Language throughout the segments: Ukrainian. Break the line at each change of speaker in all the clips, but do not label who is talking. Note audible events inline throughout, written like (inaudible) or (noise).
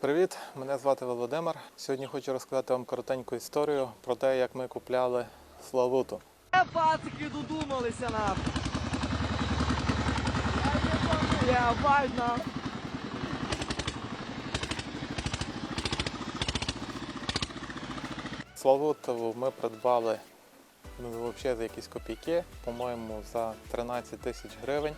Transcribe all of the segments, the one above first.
Привіт, мене звати Володимир. Сьогодні хочу розказати вам коротеньку історію про те, як ми купляли Славуту.
Е, пацики додумалися нам. Я бать
Славуту ми придбали ну, взагалі за якісь копійки, по-моєму, за 13 тисяч гривень.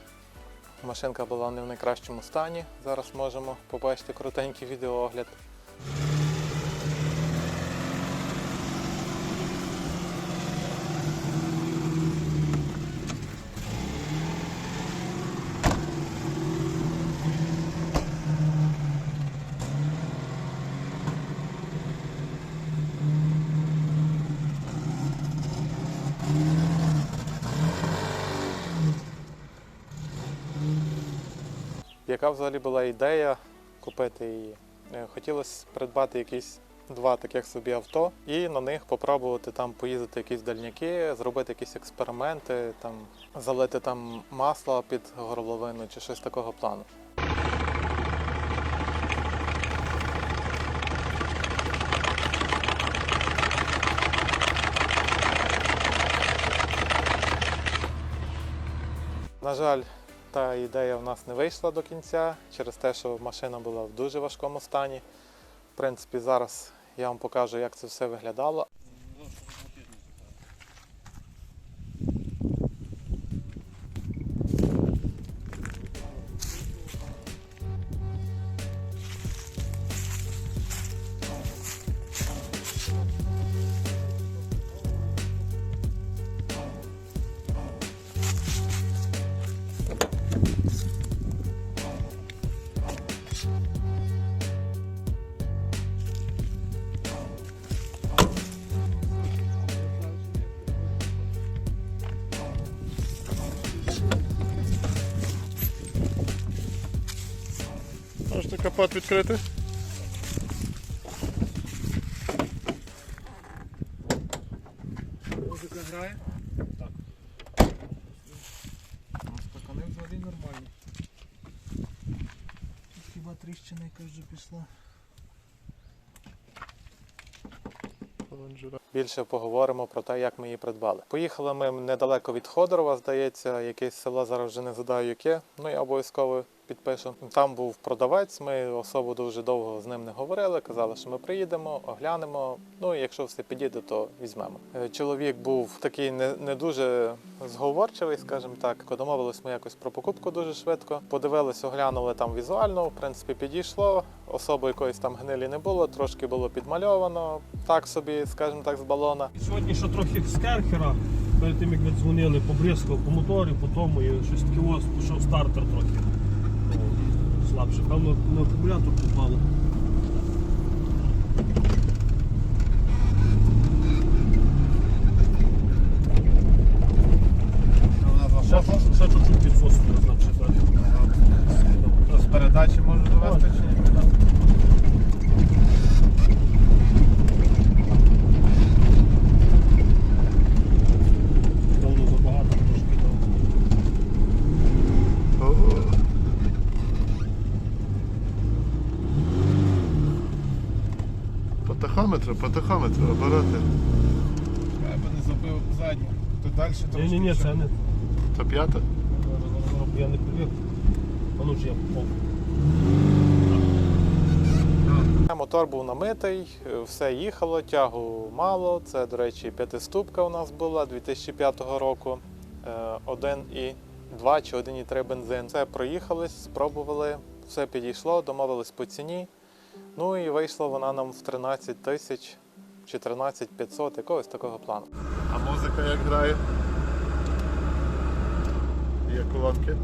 Машинка була не в найкращому стані. Зараз можемо побачити коротенький відеоогляд. Яка взагалі була ідея купити її? Е, Хотілося придбати якісь два таких собі авто і на них попробувати там поїздити якісь дальняки, зробити якісь експерименти, там залити там масло під горловину чи щось такого плану. На жаль, та ідея в нас не вийшла до кінця через те, що машина була в дуже важкому стані. В принципі, зараз я вам покажу, як це все виглядало.
Капот відкрити?
Музика грає? Так. Стакани взагалі нормальні. Тут хіба тріщина якась вже пішла.
Більше поговоримо про те, як ми її придбали. Поїхали ми недалеко від Ходорова, здається, якесь село зараз вже не згадаю яке. Ну я обов'язково підпишу. Там був продавець. Ми особо дуже довго з ним не говорили. Казали, що ми приїдемо, оглянемо. Ну якщо все підійде, то візьмемо. Е, Чоловік був такий не, не дуже зговорчивий, скажімо так. Домовились ми якось про покупку дуже швидко. Подивились, оглянули там візуально. В принципі, підійшло. Особи якоїсь там гнилі не було, трошки було підмальовано. Так собі, скажімо так, з балона.
Сьогодні ще трохи з керхера, перед тим як ви дзвонили, побризкав по моторі, по тому і щось таке ось пішов стартер трохи. Слабше. Певно, на акумулятор попало. Ще, ще чуть-чуть підфосити, значить, так.
З передачі може довести чи ні?
Давно забагато трошки там.
По тахометру, по тахометру, обороти.
Я би не забив задню. То далі трошки.
Ні, ні, ні, це не.
То п'ята?
Я не привик. А ну ж я попав.
Мотор був намитий, е, все їхало, тягу мало. Це, до речі, п'ятиступка у нас була 2005 року. 1,2 чи 1,3 бензин. Все проїхались, спробували, все підійшло, домовились по ціні. Ну і вийшла вона нам в 13 тисяч чи 13 500, якогось такого плану.
А музика як грає? Є колонки.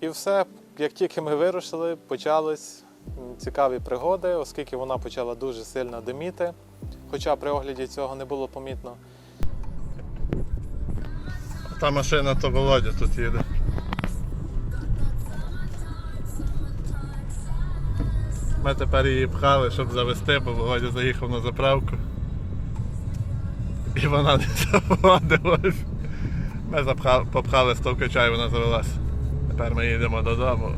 І все, як тільки ми вирушили, почались м, цікаві пригоди, оскільки вона почала дуже сильно диміти. Хоча при огляді цього не було помітно.
Та машина то Володя тут їде. Ми тепер її пхали, щоб завести, бо Володя заїхав на заправку. І вона не заводилась. Ми запхали, попхали стовкача і вона завелась. Тепер ми їдемо додому.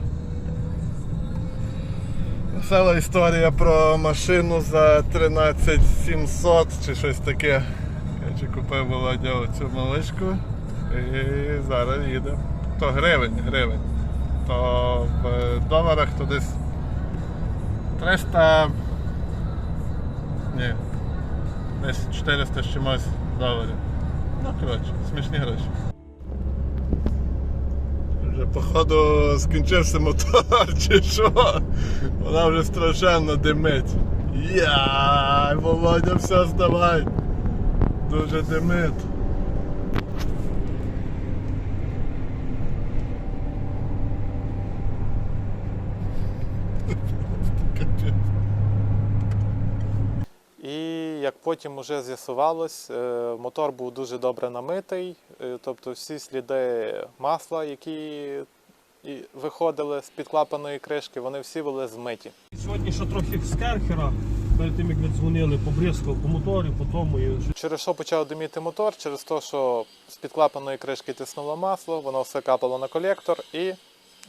Весела історія про машину за 13 700 чи щось таке. Коротше, купив Володя оцю малишку і зараз їде. То гривень, гривень. То в доларах то десь 300. Ні. Десь 400 з чимось доларів. Ну, коротше, смішні гроші. Походу скінчився мотор (laughs) чи що. Вона вже страшенно димить. Яй, Володя, все здавай. Дуже димить. Капець.
І як потім вже з'ясувалось, е, мотор був дуже добре намитий, е, тобто всі сліди масла, які виходили з під клапаної кришки, вони всі були змиті.
Сьогодні ще трохи з керхера, перед тим як віддзвонили, побризкав по моторі, по тому і
Через що почав диміти мотор? Через те, що з під клапаної кришки тиснуло масло, воно все капало на колектор, і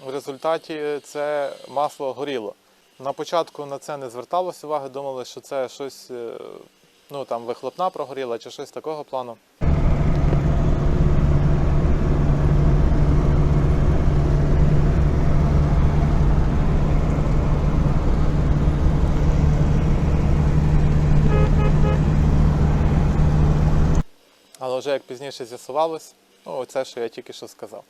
в результаті це масло горіло. На початку на це не зверталося уваги, думали, що це щось, е, ну там вихлопна прогоріла чи щось такого плану. Але вже як пізніше з'ясувалось, ну оце, що я тільки що сказав.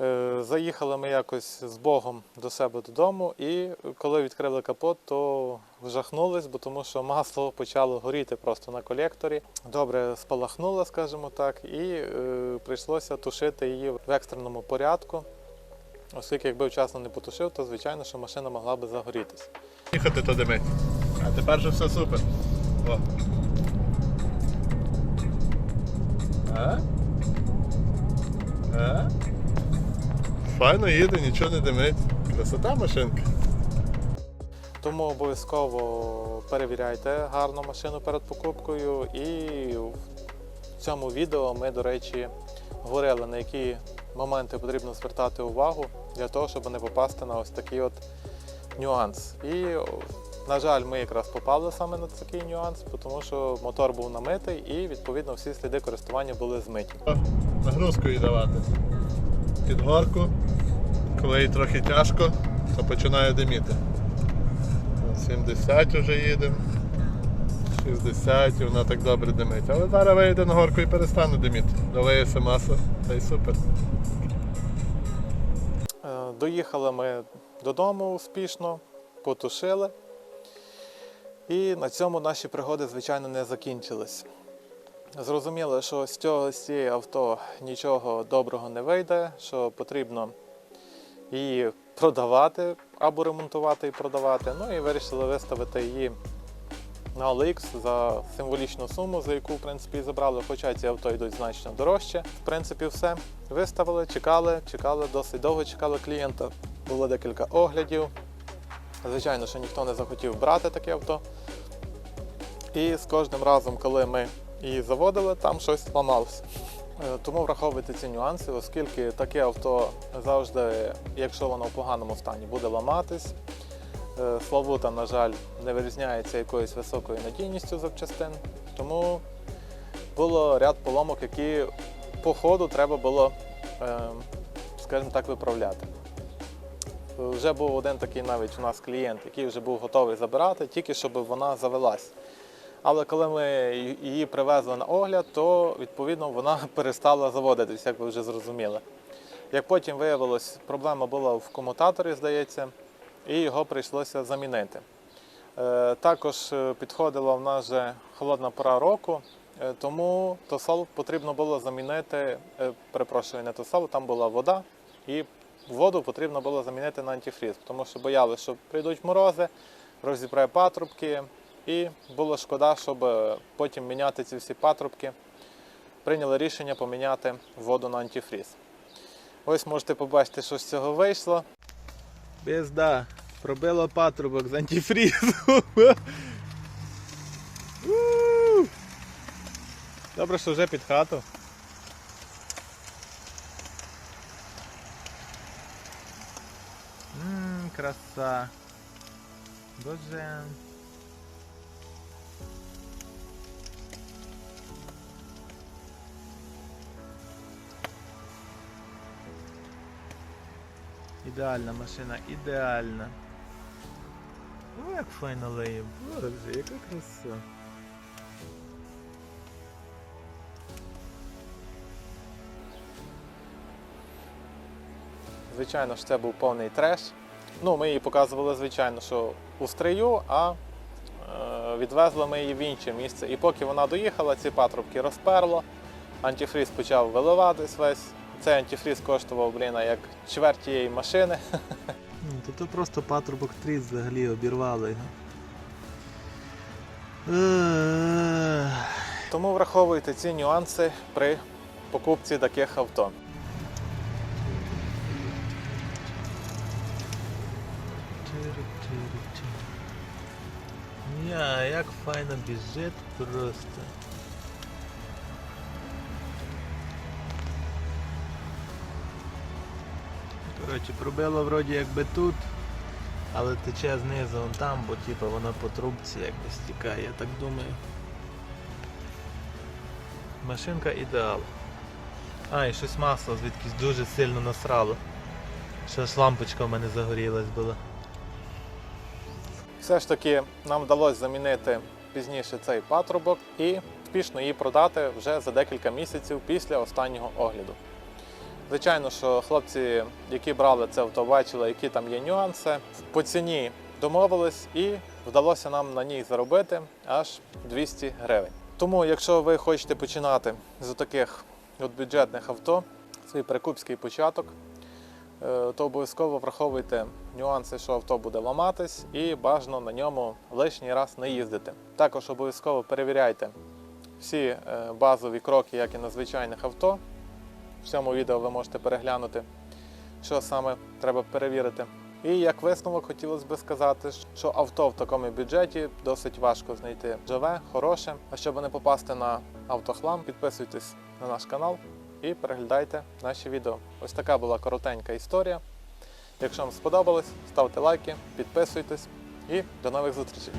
Е, Заїхали ми якось з Богом до себе додому, і коли відкрили капот, то вжахнулись, бо тому що масло почало горіти просто на колекторі. Добре спалахнуло, скажімо так, і е, прийшлося тушити її в екстреному порядку. Оскільки якби вчасно не потушив, то звичайно, що машина могла би загорітись.
Їхати то димить. А тепер же все супер. О. А? А? Файно їде, нічого не димить. Красота машинка.
Тому обов'язково перевіряйте гарно машину перед покупкою. І в цьому відео ми, до речі, говорили, на які моменти потрібно звертати увагу для того, щоб не попасти на ось такий от нюанс. І, на жаль, ми якраз попали саме на такий нюанс, тому що мотор був намитий і відповідно всі сліди користування були змиті.
Нагрузку їй давати. Під горку, коли їй трохи тяжко, то починає диміти. 70 вже їдемо. 60 і вона так добре димить. Але зараз вийде на горку і перестане диміти. Долиється масло, та й супер.
Е, Доїхали ми додому успішно, потушили. І на цьому наші пригоди, звичайно, не закінчились. Зрозуміло, що з цього з цієї авто нічого доброго не вийде, що потрібно її продавати або ремонтувати і продавати. Ну і вирішили виставити її на OLX за символічну суму, за яку в принципі забрали, хоча ці авто йдуть значно дорожче. В принципі, все. Виставили, чекали, чекали, досить довго чекали клієнта. Було декілька оглядів. Звичайно, що ніхто не захотів брати таке авто. І з кожним разом, коли ми її заводили, там щось ламалося. Е, Тому враховуйте ці нюанси, оскільки таке авто завжди, якщо воно в поганому стані, буде ламатись. Е, Славута, на жаль, не вирізняється якоюсь високою надійністю запчастин. Тому було ряд поломок, які по ходу треба було, е, скажімо так, виправляти. Вже був один такий навіть у нас клієнт, який вже був готовий забирати, тільки щоб вона завелась. Але коли ми її привезли на огляд, то відповідно вона (laughs) перестала заводитись, як ви вже зрозуміли. Як потім виявилось, проблема була в комутаторі, здається, і його прийшлося замінити. Е, Також е, підходила в нас вже холодна пора року, е, тому тосол потрібно було замінити, перепрошую, не тосол, там була вода, і воду потрібно було замінити на антифріз, тому що боялися, що прийдуть морози, розібрає патрубки, і було шкода, щоб е, потім міняти ці всі патрубки. Прийняли рішення поміняти воду на антифріз. Ось можете побачити, що з цього вийшло. Безда. Пробило патрубок з антифрізу. (laughs) Добре, що вже під хату. Ммм, краса. Боже. Ідеальна машина, ідеальна. О, як файно леє. Боже, яка краса. Звичайно ж, це був повний треш. Ну, ми її показували, звичайно, що у стрию, а е, відвезли ми її в інше місце. І поки вона доїхала, ці патрубки розперло, антифріз почав виливатись весь. Цей антифріз коштував, блін, як чверть тієї машини.
Ну, то, то просто патрубок тріс взагалі обірвали його.
Тому враховуйте ці нюанси при покупці таких авто.
Я, як файно біжить просто. Коротше, пробило вроді якби тут, але тече знизу вон там, бо типу воно по трубці якби стікає, я так думаю. Машинка ідеал. А, і щось масло звідкись дуже сильно насрало. Ще ж лампочка в мене загорілась була.
Все ж таки нам вдалося замінити пізніше цей патрубок і успішно її продати вже за декілька місяців після останнього огляду. Звичайно, що хлопці, які брали це авто, бачили, які там є нюанси. По ціні домовились і вдалося нам на ній заробити аж 200 гривень. Тому, якщо ви хочете починати з таких от бюджетних авто, свій перекупський початок, е, то обов'язково враховуйте нюанси, що авто буде ламатись, і бажано на ньому лишній раз не їздити. Також обов'язково перевіряйте всі е, базові кроки, як і на звичайних авто. В цьому відео ви можете переглянути, що саме треба перевірити. І як висновок хотілося б сказати, що авто в такому бюджеті досить важко знайти живе, хороше. А щоб не попасти на автохлам, підписуйтесь на наш канал і переглядайте наші відео. Ось така була коротенька історія. Якщо вам сподобалось, ставте лайки, підписуйтесь і до нових зустрічей.